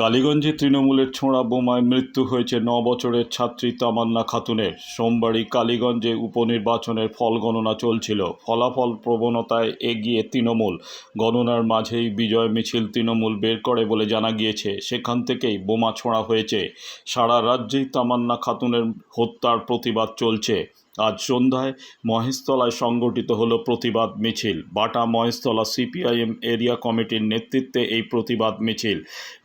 কালীগঞ্জে তৃণমূলের ছোঁড়া বোমায় মৃত্যু হয়েছে ন বছরের ছাত্রী তামান্না খাতুনের। সোমবারই কালীগঞ্জে উপনির্বাচনের ফল গণনা চলছিল। ফলাফল প্রবণতায় এগিয়ে তৃণমূল। গণনার মাঝেই বিজয় মিছিল তৃণমূল বের করে বলে জানা গিয়েছে, সেখান থেকেই বোমা ছোঁড়া হয়েছে। সারা রাজ্যেই তামান্না খাতুনের হত্যার প্রতিবাদ চলছে। আজ সন্ধ্যায় মহেশতলায় সংগঠিত হল প্রতিবাদ মিছিল। বাটা মহেশতলা সিপিআইএম এরিয়া কমিটির নেতৃত্বে এই প্রতিবাদ মিছিল।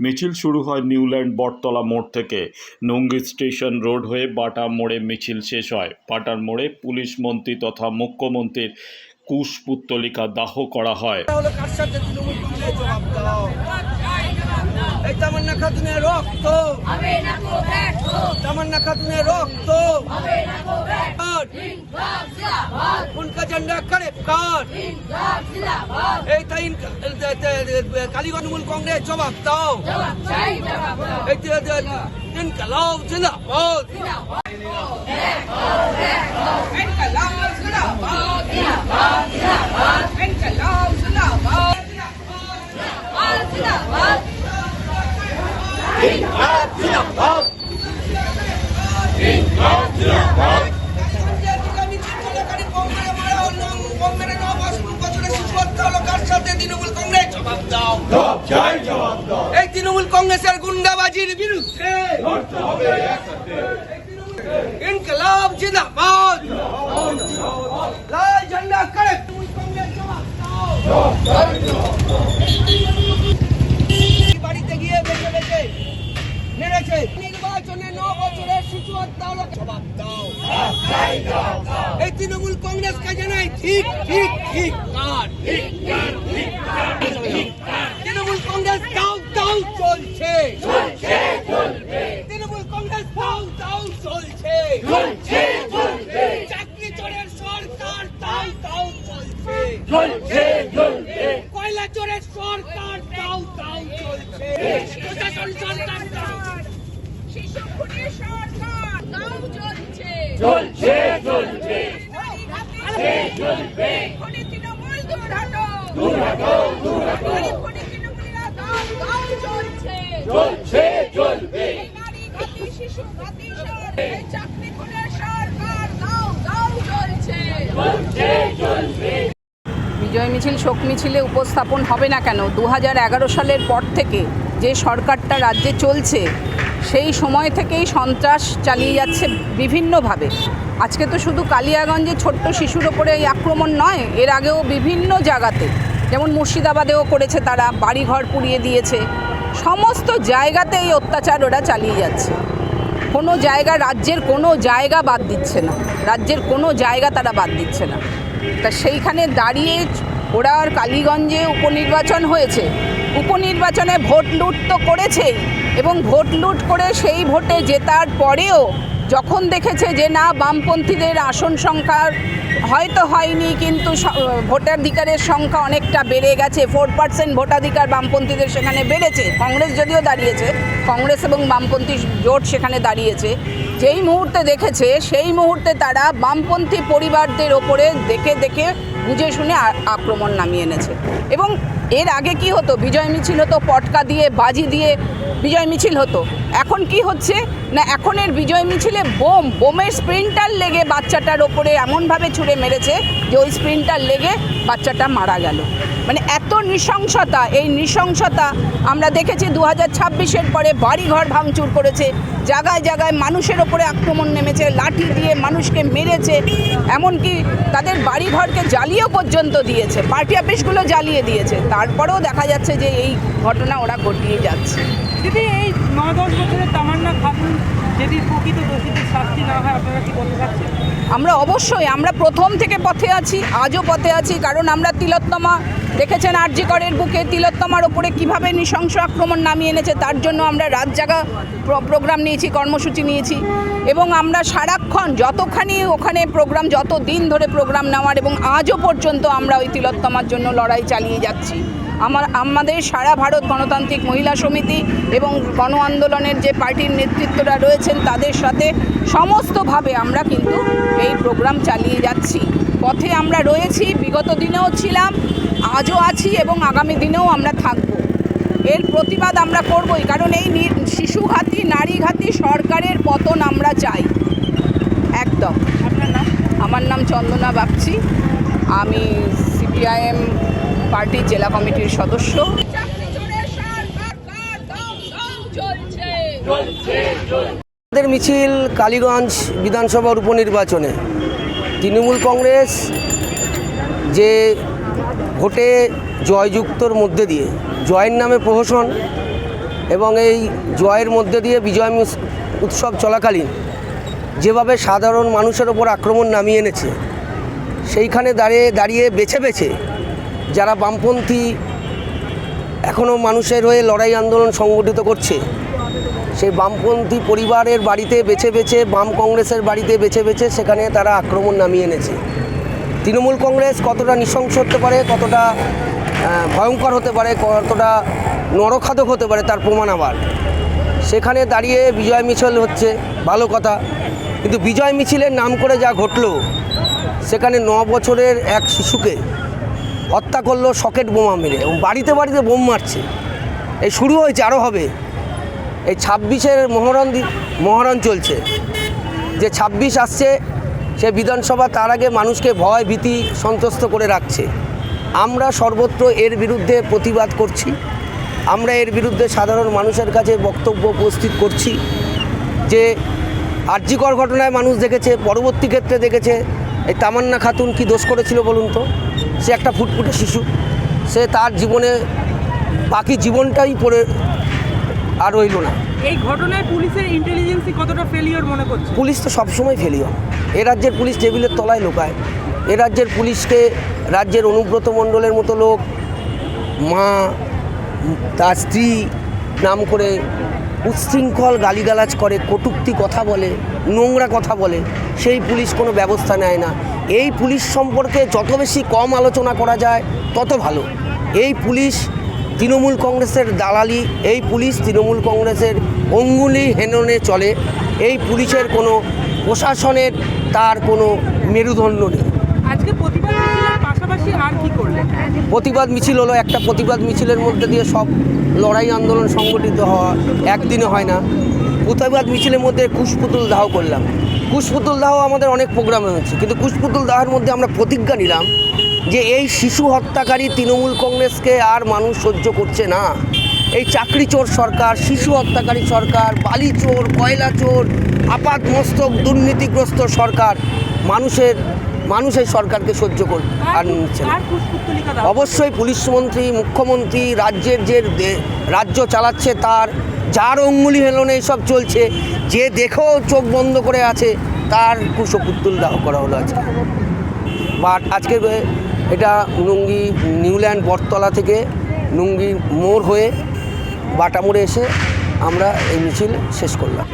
মিছিল শুরু হয় নিউল্যান্ড বটতলা মোড় থেকে। নঙ্গি স্টেশন রোড হয়ে বাটা মোড়ে মিছিল শেষ হয়। বাটার মোড়ে পুলিশ মন্ত্রী তথা মুখ্যমন্ত্রীর কুশপুত্তলিকা দাহ করা হয় হলো কার সাথে তৃণমূল কংগ্রেস জবাব দাও এই তামান্না খাতুনের রক্ত। তামান্না খাতুনের রক্ত। উনকা ঝন্ডা করে? কাট এই তাই কালীগঞ্জ তৃণমূল কংগ্রেস জবাব দাও। এই ইনকালাব জিন্দাবাদ। ইনকালাব জিন্দাবাদ। ইনকালাব জিন্দাবাদ। তৃণমূল কংগ্রেস জবাব দাও এই তৃণমূল কংগ্রেসের গুন্ডাবাজির বিরুদ্ধে ইনকলাব জিন্দাবাদ। লাল ঝন্ডা করে। তৃণমূল কংগ্রেস জবাব দাও বাড়িতে গিয়ে বেঁচে বেঁচে মেরেছে নির্বাচনে ন বছরের শিশু হত্যা হলো জবাব দাও এই তৃণমূল কংগ্রেসকে জানাই ঠিক ঠিক ঠিক। কার তৃণমূল কংগ্রেস দাও দাও, চলছে। কংগ্রেস কয়লা চোরের সরকার দাও দাও, চলছে। প্রশাসন সরকার চলছে চলছে চলবে চলছে চলবে বিজয় মিছিল, শোক মিছিলে উপস্থাপন হবে না কেন? দু হাজার এগারো সালের পর থেকে যে সরকারটা রাজ্যে চলছে সেই সময় থেকেই সন্ত্রাস চালিয়ে যাচ্ছে বিভিন্নভাবে। আজকে তো শুধু কালিয়াগঞ্জে ছোট্ট শিশুর ওপরে এই আক্রমণ নয়, এর আগেও বিভিন্ন জায়গাতে। যেমন মুর্শিদাবাদেও করেছে তারা, বাড়িঘর পুড়িয়ে দিয়েছে। সমস্ত জায়গাতে এই অত্যাচার ওরা চালিয়ে যাচ্ছে। কোনো জায়গা রাজ্যের কোনো জায়গা বাদ দিচ্ছে না। রাজ্যের কোনো জায়গা তারা বাদ দিচ্ছে না। তা সেইখানে দাঁড়িয়ে ওরা আর কালীগঞ্জে উপনির্বাচন হয়েছে। উপনির্বাচনে ভোট লুট তো করেছেই। এবং ভোট লুট করে সেই ভোটে জেতার পরেও যখন দেখেছে যে না, বামপন্থীদের আসন সংখ্যা হয়তো হয়নি, কিন্তু ভোটাধিকারের সংখ্যা অনেকটা বেড়ে গেছে, ফোর পার্সেন্ট ভোটাধিকার বামপন্থীদের সেখানে বেড়েছে, কংগ্রেস যদিও দাঁড়িয়েছে, কংগ্রেস এবং বামপন্থী জোট সেখানে দাঁড়িয়েছে, যেই মুহূর্তে দেখেছে, সেই মুহূর্তে তারা বামপন্থী পরিবারদের ওপরে দেখে দেখে বুঝে শুনে আক্রমণ নামিয়ে এনেছে। এবং এর আগে কি হতো? বিজয় মিছিল হতো, পটকা দিয়ে, বাজি দিয়ে বিজয় মিছিল হতো। এখন কি হচ্ছে? না, এখনের বিজয় মিছিলে বোম, বোমের স্প্রিন্টার লেগে বাচ্চাটার ওপরে এমনভাবে ছুঁড়ে মেরেছে যে ওই স্প্রিন্টার লেগে বাচ্চাটা মারা গেল। মানে এত নৃশংসতা। এই নৃশংসতা আমরা দেখেছি দু হাজার ছাব্বিশের পরে বাড়িঘর ভাঙচুর করেছে। জায়গায় জায়গায় মানুষের ওপরে আক্রমণ নেমেছে লাঠি দিয়ে মানুষকে মেরেছে এমনকি তাদের বাড়িঘরকে জ্বালিয়েও পর্যন্ত দিয়েছে। পার্টি অফিসগুলো জ্বালিয়ে দিয়েছে। তারপরেও দেখা যাচ্ছে যে এই ঘটনা ওরা ঘটিয়ে যাচ্ছে। দিদি এই ন দশ বছরের তামান্না খাতুন যদি প্রকৃত দোষীদের শাস্তি না হয় আপনারা কি বলতে আমরা অবশ্যই আমরা প্রথম থেকে পথে আছি আজও পথে আছি কারণ আমরা তিলোত্তমা দেখেছেন আরজিকরের বুকে তিলোত্তমার ওপরে কীভাবে নৃশংস আক্রমণ নামিয়ে এনেছে, তার জন্য আমরা রাত জাগা প্রোগ্রাম নিয়েছি, কর্মসূচি নিয়েছি। এবং আমরা সারাক্ষণ যতখানি ওখানে প্রোগ্রাম যত দিন ধরে প্রোগ্রাম নেওয়ার এবং আজও পর্যন্ত আমরা ওই তিলোত্তমার জন্য লড়াই চালিয়ে যাচ্ছি। আমার আমাদের সারা ভারত গণতান্ত্রিক মহিলা সমিতি এবং গণ আন্দোলনের যে পার্টির নেতৃত্বরা রয়েছেন তাদের সাথে সমস্তভাবে আমরা কিন্তু এই প্রোগ্রাম চালিয়ে যাচ্ছি। পথে আমরা রয়েছি বিগত দিনেও ছিলাম আজও আছি এবং আগামী দিনেও আমরা থাকব। এর প্রতিবাদ আমরা করবই কারণ এই শিশুঘাতী নারীঘাতী সরকারের পতন আমরা চাই। একদম। আপনার নাম? আমার নাম চন্দনা বাগচি। আমি সিপিআইএম পার্টির জেলা কমিটির সদস্য। আমাদের মিছিল কালীগঞ্জ বিধানসভার উপনির্বাচনে তৃণমূল কংগ্রেস যে ভোটে জয়যুক্তর মধ্যে দিয়ে, জয়ের নামে প্রহসন এবং এই জয়ের মধ্যে দিয়ে বিজয় উৎসব চলাকালীন যেভাবে সাধারণ মানুষের ওপর আক্রমণ নামিয়ে এনেছে, সেইখানে দাঁড়িয়ে দাঁড়িয়ে বেছে বেছে যারা বামপন্থী এখনও মানুষের হয়ে লড়াই আন্দোলন সংগঠিত করছে, সেই বামপন্থী পরিবারের বাড়িতে বেছে বেছে, বাম কংগ্রেসের বাড়িতে বেছে বেছে সেখানে তারা আক্রমণ নামিয়ে এনেছে। তৃণমূল কংগ্রেস কতটা নৃশংস হতে পারে, কতটা ভয়ঙ্কর হতে পারে, কতটা নরখাদক হতে পারে তার প্রমাণ আবার। সেখানে দাঁড়িয়ে বিজয় মিছিল হচ্ছে, ভালো কথা। কিন্তু বিজয় মিছিলের নাম করে যা ঘটলো, সেখানে ন বছরের এক শিশুকে হত্যা করল সকেট বোমা মেরে এবং বাড়িতে বাড়িতে বোম মারছে। এই শুরু হয়েছে আরও হবে। এই ছাব্বিশের মহরণ মহরণ চলছে। যে ছাব্বিশ আসছে, সে বিধানসভা তার আগে মানুষকে ভয়, ভীতি সন্ত্রস্ত করে রাখছে। আমরা সর্বত্র এর বিরুদ্ধে প্রতিবাদ করছি। আমরা এর বিরুদ্ধে সাধারণ মানুষের কাছে বক্তব্য উপস্থিত করছি যে আর্যিকর ঘটনায় মানুষ দেখেছে, পরবর্তী ক্ষেত্রে দেখেছে। এই তামান্না খাতুন কি দোষ করেছিল বলুন তো? সে একটা ফুটফুটে শিশু। সে তার জীবনে বাকি জীবনটাই পড়ে আর রইল না। এই ঘটনায় পুলিশের ইন্টেলিজেন্সি কতটা ফেলিওর মনে করছে? পুলিশ তো সবসময় ফেলিও এ রাজ্যের পুলিশ টেবিলের তলায় লোকায়। এ রাজ্যের পুলিশকে রাজ্যের অনুব্রত মণ্ডলের মতো লোক মা তার স্ত্রী নাম করে উচ্ছৃঙ্খল গালিগালাজ করে কটুক্তি কথা বলে নোংরা কথা বলে। সেই পুলিশ কোনো ব্যবস্থা নেয় না। এই পুলিশ সম্পর্কে যত বেশি কম আলোচনা করা যায় তত ভালো। এই পুলিশ তৃণমূল কংগ্রেসের দালালি এই পুলিশ তৃণমূল কংগ্রেসের অঙ্গুলি হেননে চলে। এই পুলিশের কোনো প্রশাসনের তার কোনো মেরুদণ্ড নেই। আজকে প্রতিবাদ পাশাপাশি আর কি করলেন? প্রতিবাদ মিছিল হলো একটা প্রতিবাদ মিছিলের মধ্যে দিয়ে সব লড়াই আন্দোলন সংগঠিত হওয়া একদিনে হয় না। প্রতিবাদ মিছিলের মধ্যে কুশপুতুল দাহ করলাম। কুশপুতুল দাহ আমাদের অনেক প্রোগ্রামে হয়েছে। কিন্তু কুশপুতুল দাহের মধ্যে আমরা প্রতিজ্ঞা নিলাম যে এই শিশু হত্যাকারী তৃণমূল কংগ্রেসকে আর মানুষ সহ্য করছে না। এই চাকরি চোর সরকার, শিশু হত্যাকারী সরকার, বালি চোর, কয়লা চোর আপাত মস্তক দুর্নীতিগ্রস্ত সরকার, মানুষের মানুষ এই সরকারকে সহ্য কর আর নিচ্ছে না। অবশ্যই পুলিশ মন্ত্রী, মুখ্যমন্ত্রী, রাজ্যের যে রাজ্য চালাচ্ছে তার যার অঙ্গুলি হেলনে এইসব চলছে, যে দেখেও চোখ বন্ধ করে আছে, তার কুশপুত্তুল দাহ করা হলো আজকে। বাট আজকে এটা নুঙ্গি নিউল্যান্ড বটতলা থেকে নুঙ্গি মোড় হয়ে বাটা মোড়ে এসে আমরা এই মিছিল শেষ করলাম।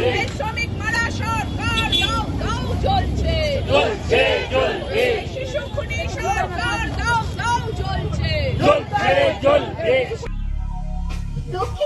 চলছে।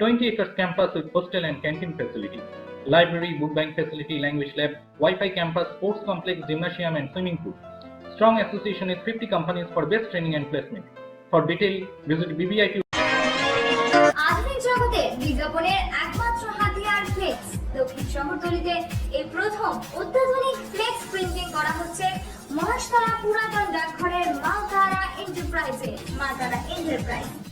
20 acres campus with hostel and canteen facility, library, book bank facility, language lab, Wi-Fi campus, sports complex, gymnasium, and swimming pool. Strong association with 50 companies for best training and placement. For detail, visit BBIT আধুনিক জগতে বিজ্ঞাপনের একমাত্র হাতিয়ার flakes দক্ষিণ শহরতলিতে এই মহাশতলা পুরাতন ডাকঘরের মালতারা এন্টারপ্রাইজে মালতারা enterprise